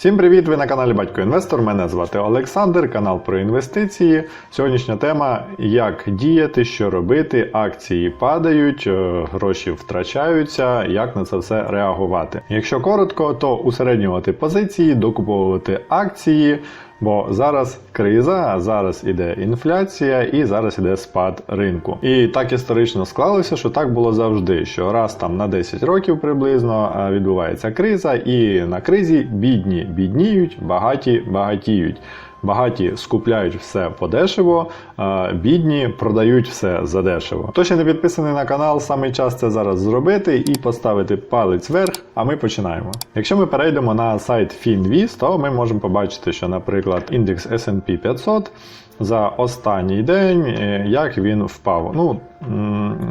Всім привіт! Ви на каналі Батько Інвестор. Мене звати Олександр, канал про інвестиції. Сьогоднішня тема: як діяти, що робити, акції падають, е, гроші втрачаються, як на це все реагувати. Якщо коротко, то усереднювати позиції, докуповувати акції. Бо зараз криза, зараз іде інфляція і зараз іде спад ринку. І так історично склалося, що так було завжди. Що раз там на 10 років приблизно е, відбувається криза, і на кризі бідні бідніють, багаті багатіють. Багаті скупляють все подешево, а бідні продають все задешево. Хто ще не підписаний на канал, саме час це зараз зробити і поставити палець вверх. А ми починаємо. Якщо ми перейдемо на сайт FinVis, то ми можемо побачити, що, наприклад, індекс S&P 500 за останній день, е, як він впав. Ну,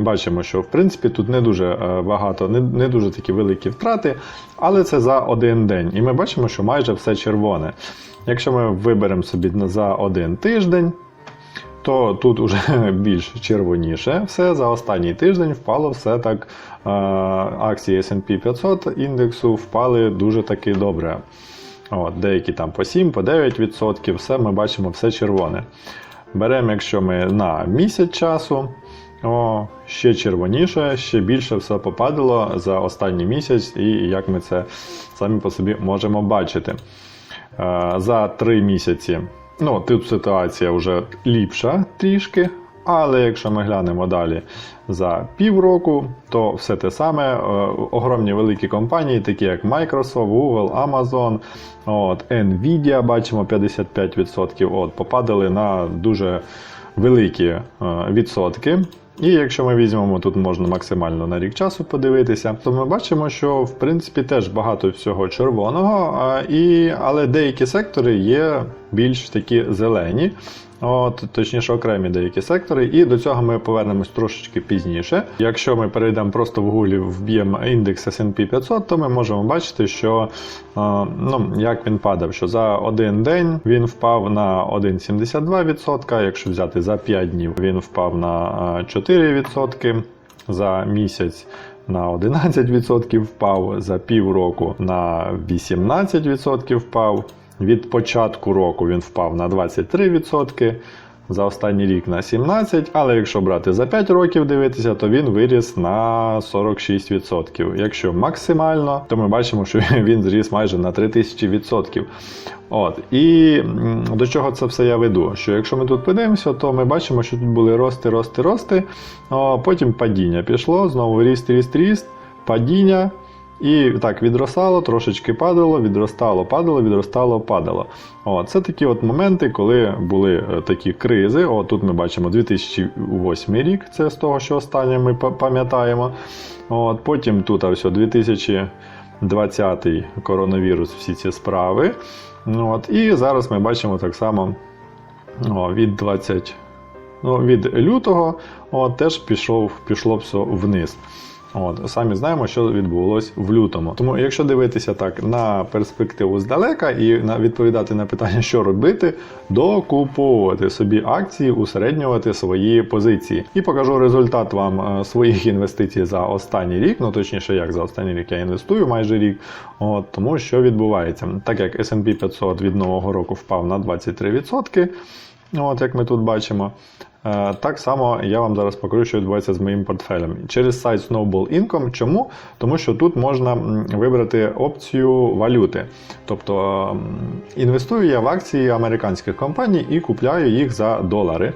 бачимо, що в принципі тут не дуже е, багато, не, не дуже такі великі втрати, але це за один день. І ми бачимо, що майже все червоне. Якщо ми виберемо собі за один тиждень, то тут уже більш червоніше все. За останній тиждень впало все так. е, Акції SP 500 індексу впали дуже таки добре. От, деякі там по 7, по 9%, все ми бачимо все червоне. Беремо, якщо ми на місяць часу, о, ще червоніше, ще більше все попадало за останній місяць, і як ми це самі по собі можемо бачити. Е, За 3 місяці. Ну, тут ситуація вже ліпша трішки. Але якщо ми глянемо далі за півроку, то все те саме. Е, Огромні великі компанії, такі як Microsoft, Google, Amazon, от, Nvidia, бачимо 55%, от, попадали на дуже великі е, відсотки. І якщо ми візьмемо тут можна максимально на рік часу подивитися, то ми бачимо, що в принципі теж багато всього червоного, і, але деякі сектори є більш такі зелені. От, точніше, окремі деякі сектори, і до цього ми повернемось трошечки пізніше. Якщо ми перейдемо просто в гуглі, вб'ємо індекс S&P 500, то ми можемо бачити, що е, ну, як він падав, що за один день він впав на 1,72%, якщо взяти за 5 днів, він впав на е, 4%, за місяць на 11% впав, за півроку на 18% впав. Від початку року він впав на 23%, за останній рік на 17%, але якщо брати за 5 років дивитися, то він виріс на 46%. Якщо максимально, то ми бачимо, що він зріс майже на 3000%. От. І до чого це все я веду? Що якщо ми тут подивимося, то ми бачимо, що тут були рости, рости, рости, потім падіння пішло, знову ріст, ріст, ріст, падіння. І так відростало, трошечки падало, відростало, падало, відростало, падало. О, це такі от моменти, коли були е, такі кризи. О, тут ми бачимо 2008 рік, це з того, що останнє ми пам'ятаємо. От, потім тут ось 2020 коронавірус, всі ці справи. От, і зараз ми бачимо так само о, від 20, ну, від лютого от, теж пішов, пішло все вниз. От, самі знаємо, що відбулось в лютому. Тому, якщо дивитися так на перспективу здалека і на відповідати на питання, що робити, докуповувати собі акції, усереднювати свої позиції. І покажу результат вам е, своїх інвестицій за останній рік. Ну точніше, як за останній рік я інвестую майже рік. От, тому що відбувається, так як S&P 500 від нового року впав на 23%. От як ми тут бачимо. Е, Так само я вам зараз покажу, що відбувається з моїм портфелем. Через сайт Snowball Income. Чому? Тому що тут можна вибрати опцію валюти. Тобто інвестую я в акції американських компаній і купляю їх за долари.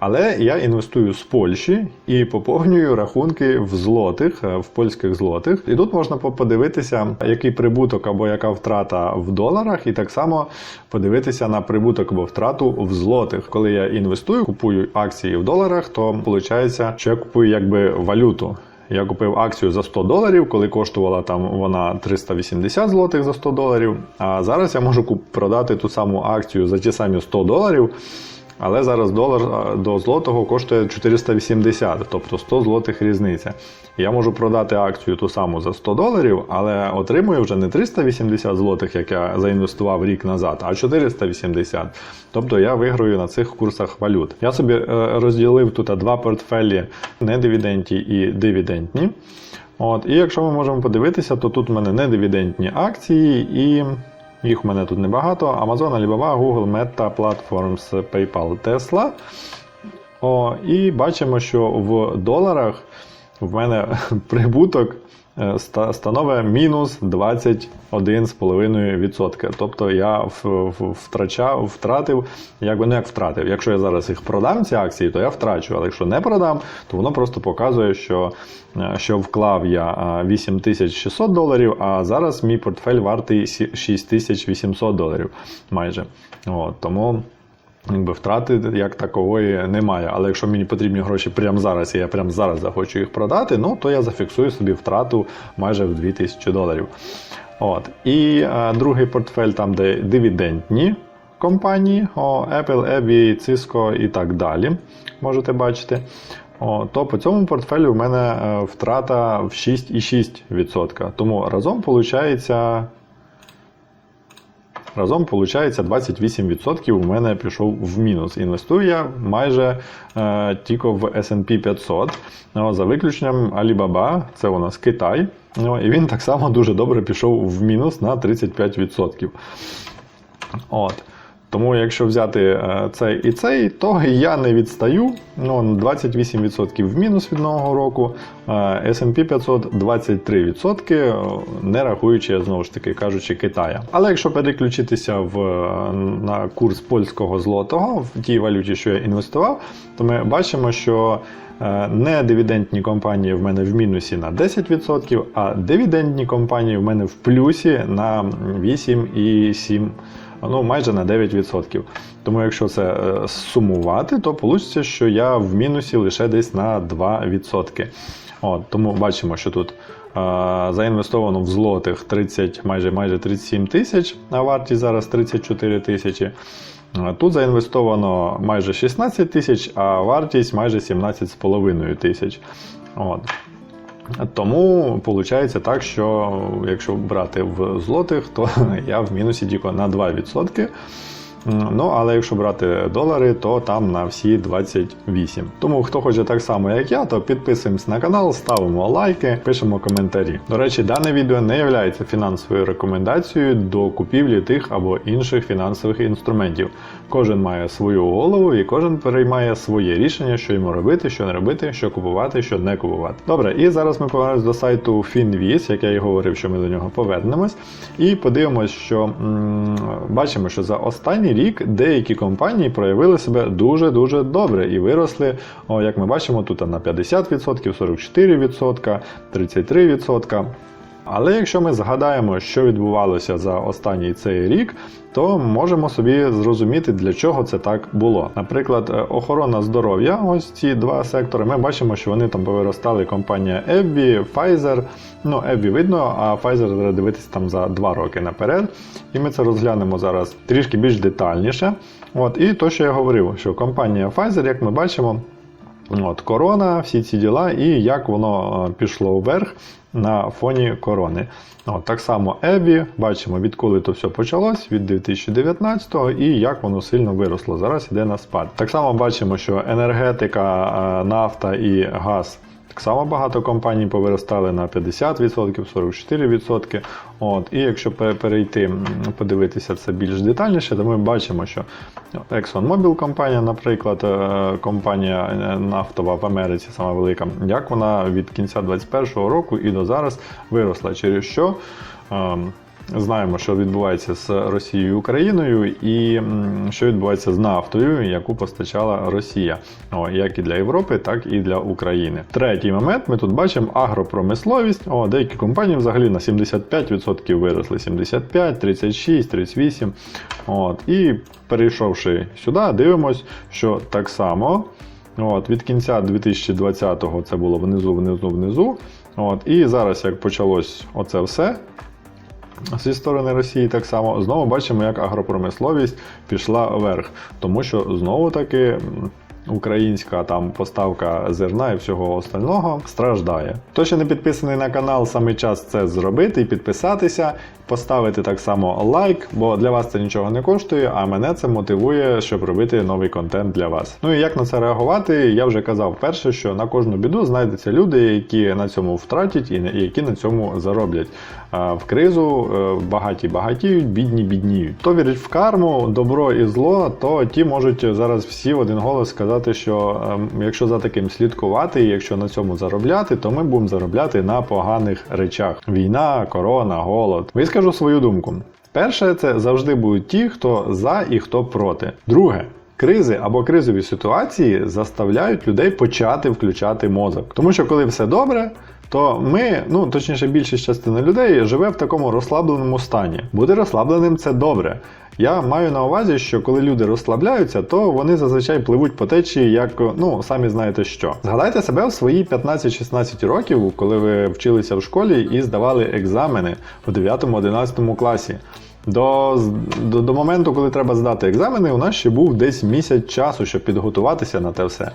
Але я інвестую з Польщі і поповнюю рахунки в злотих, е, в польських злотих. І тут можна по- подивитися, який прибуток або яка втрата в доларах, і так само подивитися на прибуток або втрату в злотих. Коли я інвестую, купую акції в доларах, то виходить, що я купую якби валюту. Я купив акцію за 100 доларів, коли коштувала там вона 380 злотих за 100 доларів. А зараз я можу продати ту саму акцію за ті самі 100 доларів. Але зараз долар до злотого коштує 480, тобто 100 злотих різниця. Я можу продати акцію ту саму за 100 доларів, але отримую вже не 380 злотих, як я заінвестував рік назад, а 480. Тобто я виграю на цих курсах валют. Я собі е, розділив тут два портфелі недивідентні і дивідентні. От, І якщо ми можемо подивитися, то тут у мене недивідентні акції і Їх у мене тут небагато. Amazon, Alibaba, Google, Meta, Platforms, PayPal, Tesla. О, і бачимо, що в доларах в мене прибуток становить мінус 21,5%. Тобто я втрачав, втратив, якби не як втратив. Якщо я зараз їх продам, ці акції, то я втрачу. Але якщо не продам, то воно просто показує, що, е, що вклав я а, 8600 доларів, а зараз мій портфель вартий сі- 6800 доларів майже. От, тому. Якби втрати як такової немає. Але якщо мені потрібні гроші прямо зараз, і я прямо зараз захочу їх продати, ну то я зафіксую собі втрату майже в 2000 доларів. От. І е, другий портфель, там, де дивідендні компанії, о, Apple, Abby, Cisco і так далі. Можете бачити. О, то по цьому портфелю в мене е, втрата в 6,6%. Тому разом виходить Разом виходить 28% у мене пішов в мінус. Інвестую я майже е, тільки в SP 500. Ну, за виключенням Alibaba, це у нас Китай. Ну, і він так само дуже добре пішов в мінус на 35%. От. Тому, якщо взяти е, цей і цей, то я не відстаю. Ну, 28% в мінус від нового року, SP 500 23%, е, не рахуючи, знову ж таки кажучи, Китая. Але якщо переключитися в, е, на курс польського злотого в тій валюті, що я інвестував, то ми бачимо, що е, не дивідендні компанії в мене в мінусі на 10%, а дивідендні компанії в мене в плюсі на 8,7%. Ну, майже на 9%. Тому якщо це е, сумувати, то вийде, що я в мінусі лише десь на 2%. От, тому бачимо, що тут е, заінвестовано в злотих 30, майже майже 37 тисяч, а вартість зараз 34 тисячі. Е, Тут заінвестовано майже 16 тисяч, а вартість майже 17,5 тисяч. От. Тому виходить так, що якщо брати в злотих, то я в мінусі тільки на 2%. Ну, але якщо брати долари, то там на всі 28. Тому хто хоче так само, як я, то підписуємось на канал, ставимо лайки, пишемо коментарі. До речі, дане відео не є фінансовою рекомендацією до купівлі тих або інших фінансових інструментів. Кожен має свою голову і кожен приймає своє рішення, що йому робити, що не робити, що купувати, що не купувати. Добре, і зараз ми повернемось до сайту FinViz, як я і говорив, що ми до нього повернемось, і подивимось, що м, бачимо, що за останній рік деякі компанії проявили себе дуже-дуже добре і виросли, о, як ми бачимо, тут на 50%, 44%, 33%. Але якщо ми згадаємо, що відбувалося за останній цей рік, то можемо собі зрозуміти, для чого це так було. Наприклад, е, охорона здоров'я, ось ці два сектори, ми бачимо, що вони там повиростали компанія Ebbі, Pfizer. Ну, Ebbі видно, а Pfizer треба дивитися там за два роки наперед. І ми це розглянемо зараз трішки більш детальніше. От, і то, що я говорив, що компанія Pfizer, як ми бачимо, От, корона, всі ці діла, і як воно е, пішло вверх на фоні корони. От, так само Ебі, бачимо, відколи то все почалось, від 2019-го, і як воно сильно виросло. Зараз йде на спад. Так само бачимо, що енергетика, е, нафта і газ. Так само багато компаній повиростали на 50%, 44%. От, і якщо перейти, подивитися це більш детальніше, то ми бачимо, що ExxonMobil компанія, наприклад, е, компанія е, нафтова в Америці, сама велика, як вона від кінця 2021 року і до зараз виросла, через що. Знаємо, що відбувається з Росією і Україною, і що відбувається з нафтою, яку постачала Росія, О, як і для Європи, так і для України. Третій момент ми тут бачимо агропромисловість. О, деякі компанії взагалі на 75% виросли: 75, 36, 38. От, і перейшовши сюди, дивимось, що так само. От, від кінця 2020-го це було внизу, внизу, внизу. От, і зараз, як почалось оце все, Зі сторони Росії так само знову бачимо, як агропромисловість пішла вверх, тому що знову таки українська там поставка зерна і всього остального страждає. Хто ще не підписаний на канал, саме час це зробити і підписатися. Поставити так само лайк, бо для вас це нічого не коштує, а мене це мотивує, щоб робити новий контент для вас. Ну і як на це реагувати, я вже казав перше, що на кожну біду знайдуться люди, які на цьому втратять і які на цьому зароблять. В кризу е, багаті багатіють, бідні бідніють. Хто вірить в карму, добро і зло, то ті можуть зараз всі в один голос сказати, що ем, якщо за таким слідкувати, і якщо на цьому заробляти, то ми будемо заробляти на поганих речах: війна, корона, голод. Вискажу свою думку. Перше, це завжди будуть ті, хто за і хто проти. Друге. Кризи або кризові ситуації заставляють людей почати включати мозок. Тому що коли все добре, то ми, ну точніше, більшість частина людей живе в такому розслабленому стані. Бути розслабленим це добре. Я маю на увазі, що коли люди розслабляються, то вони зазвичай пливуть по течії, як ну самі знаєте що. Згадайте себе в свої 15-16 років, коли ви вчилися в школі і здавали екзамени у 9-11 класі. До, до, до моменту, коли треба здати екзамени, у нас ще був десь місяць часу, щоб підготуватися на те все.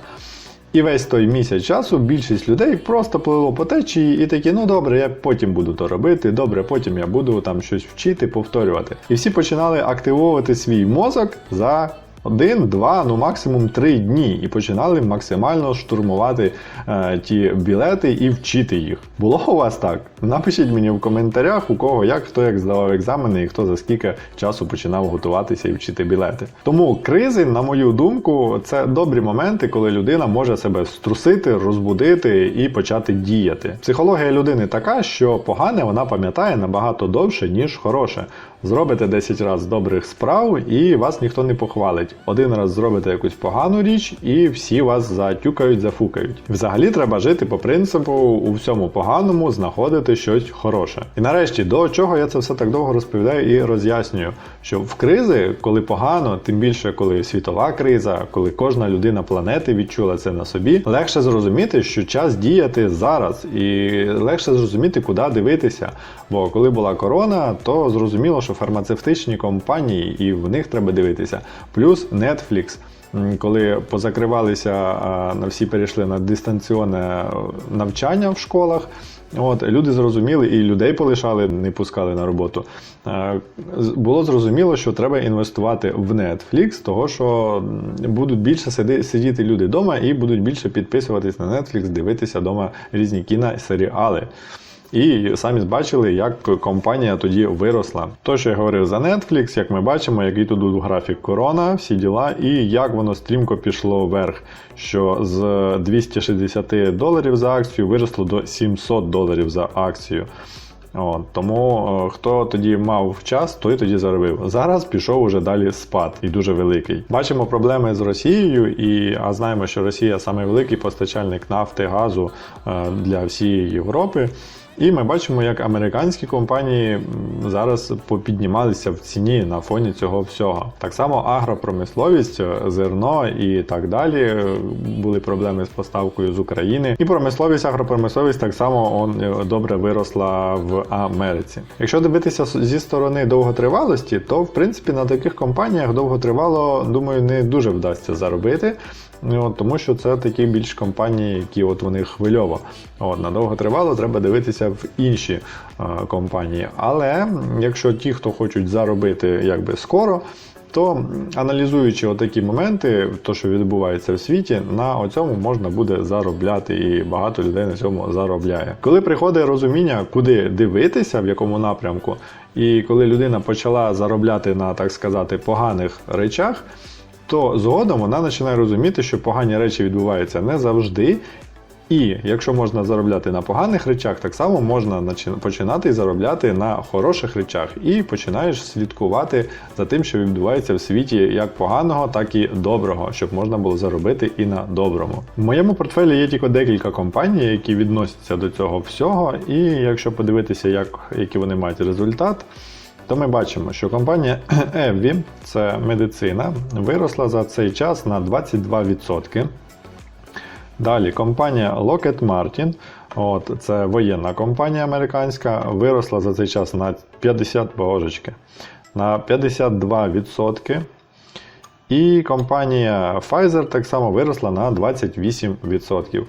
І весь той місяць часу більшість людей просто пливло по течії і такі, ну добре, я потім буду то робити, добре, потім я буду там щось вчити, повторювати. І всі починали активовувати свій мозок за один, два, ну максимум три дні, і починали максимально штурмувати е, ті білети і вчити їх. Було у вас так? Напишіть мені в коментарях, у кого як, хто як здавав екзамени і хто за скільки часу починав готуватися і вчити білети. Тому кризи, на мою думку, це добрі моменти, коли людина може себе струсити, розбудити і почати діяти. Психологія людини така, що погане вона пам'ятає набагато довше, ніж хороше. Зробите 10 разів добрих справ і вас ніхто не похвалить. Один раз зробите якусь погану річ, і всі вас затюкають, зафукають. Взагалі треба жити по принципу у всьому поганому знаходити щось хороше. І нарешті, до чого я це все так довго розповідаю і роз'яснюю, що в кризи, коли погано, тим більше коли світова криза, коли кожна людина планети відчула це на собі, легше зрозуміти, що час діяти зараз, і легше зрозуміти, куди дивитися. Бо коли була корона, то зрозуміло, що фармацевтичні компанії і в них треба дивитися. Плюс Netflix. М, Коли позакривалися, на всі перейшли на дистанційне навчання в школах, от люди зрозуміли і людей полишали, не пускали на роботу. Е, Було зрозуміло, що треба інвестувати в Netflix, того що будуть більше сидіти люди вдома і будуть більше підписуватись на Netflix, дивитися вдома різні кіно і серіали. І самі бачили, як компанія тоді виросла. То, що я говорив за Netflix, як ми бачимо, який тут графік корона, всі діла, і як воно стрімко пішло вверх, що з 260 доларів за акцію виросло до 700 доларів за акцію. От, тому е, хто тоді мав час, той тоді заробив. Зараз пішов уже далі спад і дуже великий. Бачимо проблеми з Росією, і а знаємо, що Росія найвеликий постачальник нафти, газу е, для всієї Європи. І ми бачимо, як американські компанії зараз попіднімалися в ціні на фоні цього всього. Так само агропромисловість, е, зерно і так далі. е, Були проблеми з поставкою з України. І промисловість, агропромисловість так само он, е, добре виросла в Америці. Якщо дивитися зі сторони довготривалості, то в принципі на таких компаніях довготривало, думаю, не дуже вдасться заробити. Ну, от, тому що це такі більш компанії, які от вони хвильово. От, на довготривало треба дивитися в інші е, компанії. Але якщо ті, хто хочуть заробити якби скоро, то аналізуючи отакі моменти, то що відбувається в світі, на цьому можна буде заробляти, і багато людей на цьому заробляє. Коли приходить розуміння, куди дивитися, в якому напрямку, і коли людина почала заробляти на так сказати поганих речах то згодом вона починає розуміти, що погані речі відбуваються не завжди. І якщо можна заробляти на поганих речах, так само можна починати заробляти на хороших речах. І починаєш слідкувати за тим, що відбувається в світі як поганого, так і доброго, щоб можна було заробити і на доброму. В моєму портфелі є тільки декілька компаній, які відносяться до цього всього. І якщо подивитися, як, який вони мають результат, то ми бачимо, що компанія Evvi, це медицина, виросла за цей час на 22%. Далі компанія Lockheed Martin, от, це воєнна компанія американська, виросла за цей час на 50 божечки, на 52%. І компанія Pfizer так само виросла на 28%.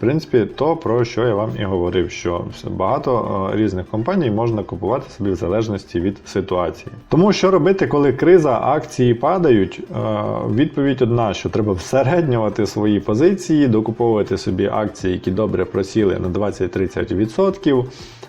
Принципі, то про що я вам і говорив, що багато е, різних компаній можна купувати собі в залежності від ситуації. Тому що робити, коли криза, акції падають? Е, Відповідь одна, що треба всереднювати свої позиції, докуповувати собі акції, які добре просіли на 20-30%,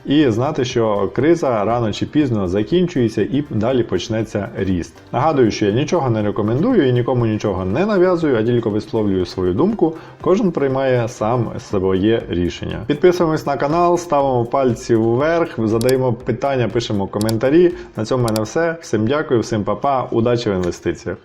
і знати, що криза рано чи пізно закінчується і далі почнеться ріст. Нагадую, що я нічого не рекомендую і нікому нічого не нав'язую, а тільки висловлюю свою думку. Кожен приймає сам своє рішення. Підписуємось на канал, ставимо пальці вверх, задаємо питання, пишемо коментарі. На цьому в мене все. Всім дякую, всім па-па, удачі в інвестиціях.